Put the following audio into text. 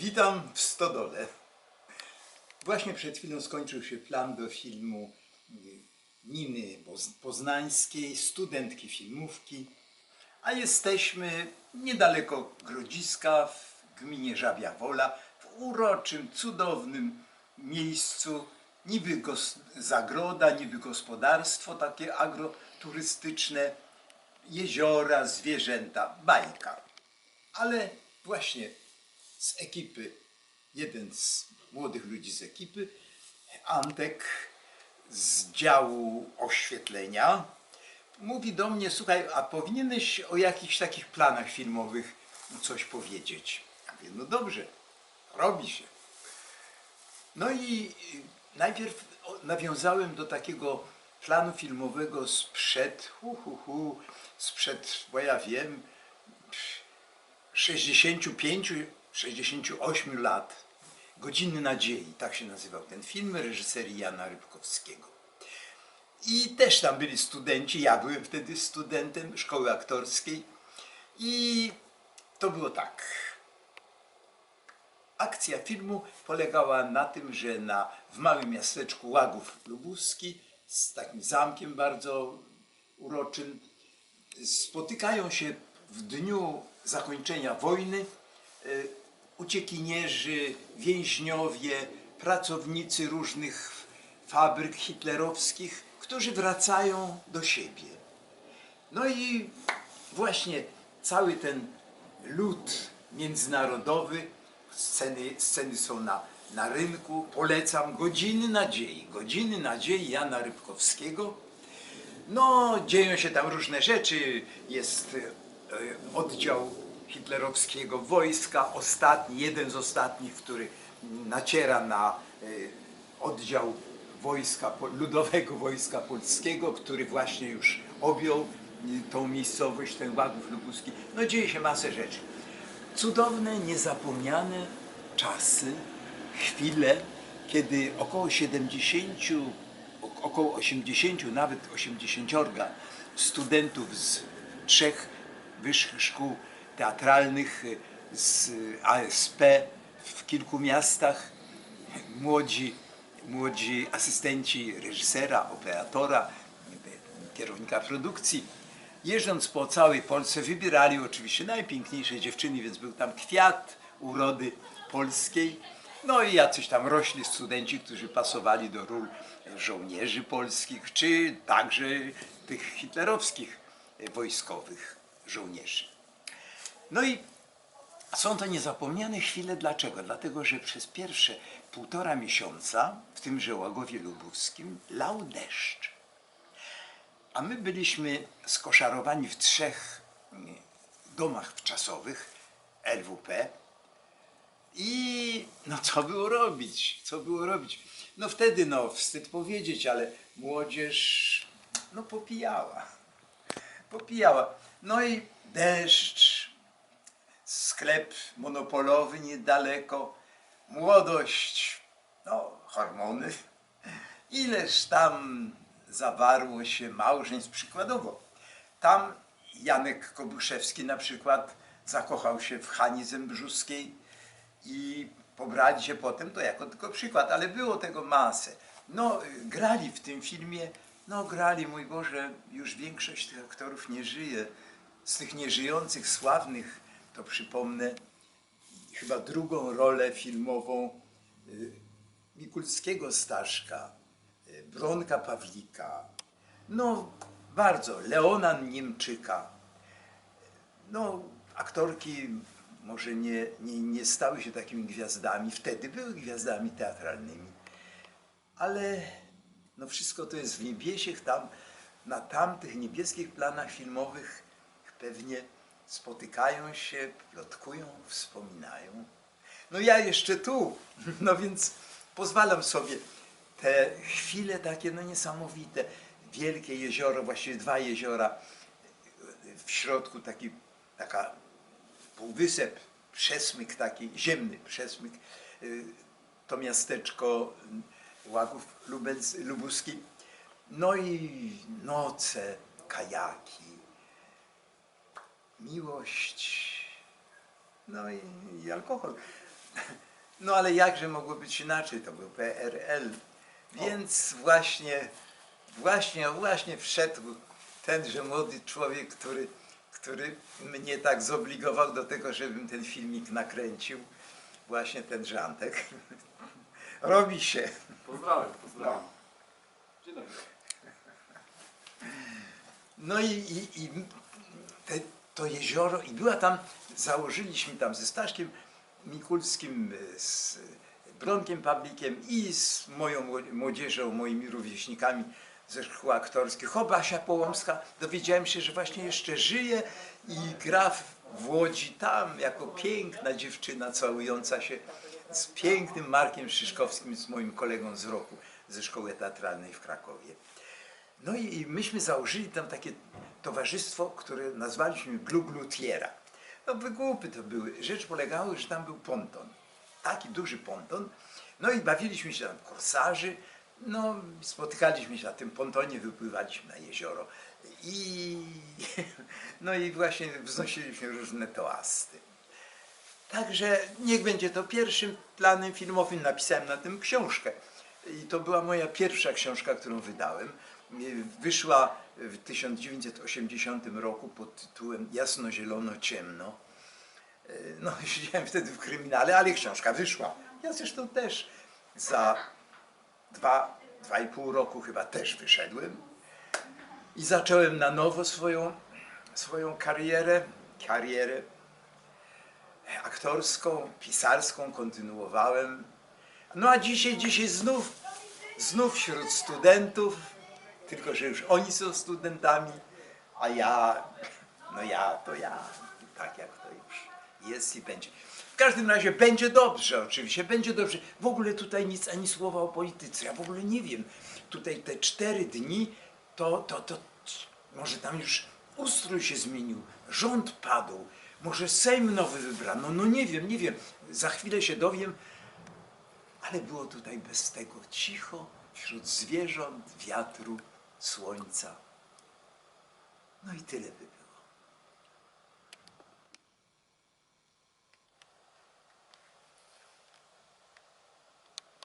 Witam w Stodole. Właśnie przed chwilą skończył się plan do filmu y, Niny Poz- Poznańskiej, studentki filmówki, a jesteśmy niedaleko Grodziska w gminie Żabia Wola, w uroczym, cudownym miejscu, niby zagroda, niby gospodarstwo takie agroturystyczne, jeziora, zwierzęta, bajka. Ale właśnie z ekipy, jeden z młodych ludzi z ekipy, Antek z działu oświetlenia, mówi do mnie, słuchaj, a powinieneś o jakichś takich planach filmowych coś powiedzieć. Ja mówię, no dobrze, robi się. No i najpierw nawiązałem do takiego planu filmowego sprzed, hu, hu, hu, sprzed, bo ja wiem, 65-68 lat. Godziny Nadziei, tak się nazywał ten film reżyserii Jana Rybkowskiego. I też tam byli studenci, ja byłem wtedy studentem szkoły aktorskiej i to było tak. Akcja filmu polegała na tym, że na, w małym miasteczku Łagów Lubuski z takim zamkiem bardzo uroczym spotykają się w dniu zakończenia wojny e, uciekinierzy, więźniowie, pracownicy różnych fabryk hitlerowskich, którzy wracają do siebie. No i właśnie cały ten lud międzynarodowy, sceny, sceny są na, na rynku, polecam Godziny Nadziei, Godziny Nadziei Jana Rybkowskiego. No, dzieją się tam różne rzeczy. Jest e, oddział hitlerowskiego wojska, ostatni, jeden z ostatnich, który naciera na e, oddział wojska, ludowego wojska polskiego, który właśnie już objął e, tą miejscowość, ten Łagów Lubuski. No, dzieje się masę rzeczy. Cudowne, niezapomniane czasy, chwile, kiedy około 70, ok- około 80, nawet 80 studentów z trzech wyższych szkół teatralnych, y, z ASP w kilku miastach, młodzi, młodzi asystenci reżysera, operatora, kierownika produkcji, jeżdżąc po całej Polsce, wybierali oczywiście najpiękniejsze dziewczyny, więc był tam kwiat urody polskiej. No i jacyś tam rośli studenci, którzy pasowali do ról żołnierzy polskich, czy także tych hitlerowskich e, wojskowych żołnierzy. No i są to niezapomniane chwile. Dlaczego? Dlatego, że przez pierwsze półtora miesiąca w tymże Łagowie Lubuskim lał deszcz. A my byliśmy skoszarowani w trzech mm, domach wczasowych LWP. I no co było robić? Co było robić? No wtedy, no wstyd powiedzieć, ale młodzież no popijała. Popijała. No i deszcz, sklep monopolowy niedaleko, młodość, no hormony. Ileż tam zawarło się małżeństw przykładowo. Tam Janek Kobuszewski na przykład zakochał się w Hani Zembrzuskiej i pobrali się potem, to jako tylko przykład, ale było tego masę. No, grali w tym filmie, no grali, mój Boże, już większość tych aktorów nie żyje. Z tych nieżyjących, sławnych, to przypomnę, chyba drugą rolę filmową y, Mikulskiego Staszka, y, Bronka Pawlika, no bardzo, Leona Niemczyka. No, aktorki może nie, nie, nie stały się takimi gwiazdami, wtedy były gwiazdami teatralnymi, ale no wszystko to jest w niebiesiech, tam, na tamtych niebieskich planach filmowych pewnie spotykają się, plotkują, wspominają. No ja jeszcze tu, no więc pozwalam sobie te chwile takie no niesamowite, wielkie jezioro, właściwie dwa jeziora, w środku taki, taka półwysep, przesmyk taki, ziemny przesmyk, y, to miasteczko Lubelc, Lubuski. No i noce, kajaki, miłość, no i, i alkohol. No ale jakże mogło być inaczej? To był PRL. Więc właśnie, właśnie, właśnie wszedł tenże młody człowiek, który, który mnie tak zobligował do tego, żebym ten filmik nakręcił. Właśnie ten Żantek. Robi się. Pozdrawiam, pozdrawiam. Dzień dobry. No i, i, i te, to jezioro, i była tam, założyliśmy tam ze Staszkiem Mikulskim, y, z Bronkiem Pawlikiem i z moją mło- młodzieżą, moimi rówieśnikami ze szkół aktorskich. O, Basia Połomska, dowiedziałem się, że właśnie jeszcze żyje i gra w- Łodzi tam, jako piękna dziewczyna całująca się z pięknym Markiem Szyszkowskim, z moim kolegą z roku ze szkoły teatralnej w Krakowie. No i myśmy założyli tam takie towarzystwo, które nazwaliśmy Gluglutiera. No wygłupy to były. Rzecz polegała, że tam był ponton. Taki duży ponton. No i bawiliśmy się tam korsarzy. No, spotykaliśmy się na tym pontonie, wypływaliśmy na jezioro. I, no i właśnie wznosiliśmy różne toasty. Także niech będzie to pierwszym planem filmowym. Napisałem na tym książkę. I to była moja pierwsza książka, którą wydałem. Wyszła w 1980 roku pod tytułem Jasno, zielono, ciemno. E, No, siedziałem wtedy w kryminale, ale książka wyszła. Ja zresztą też za dwa, dwa i pół roku chyba też wyszedłem. I zacząłem na nowo swoją, swoją karierę, karierę aktorską, pisarską kontynuowałem. No a dzisiaj, dzisiaj znów, znów wśród studentów, tylko że już oni są studentami, a ja, no ja to ja, tak jak to już jest i będzie. W każdym razie będzie dobrze, oczywiście, będzie dobrze. W ogóle tutaj nic ani słowa o polityce, ja w ogóle nie wiem. Tutaj te cztery dni, to, to, to może tam już ustrój się zmienił, rząd padł, może Sejm nowy wybrano, no nie wiem, nie wiem. Za chwilę się dowiem, ale było tutaj bez tego cicho, wśród zwierząt, wiatru, słońca. No i tyle by było.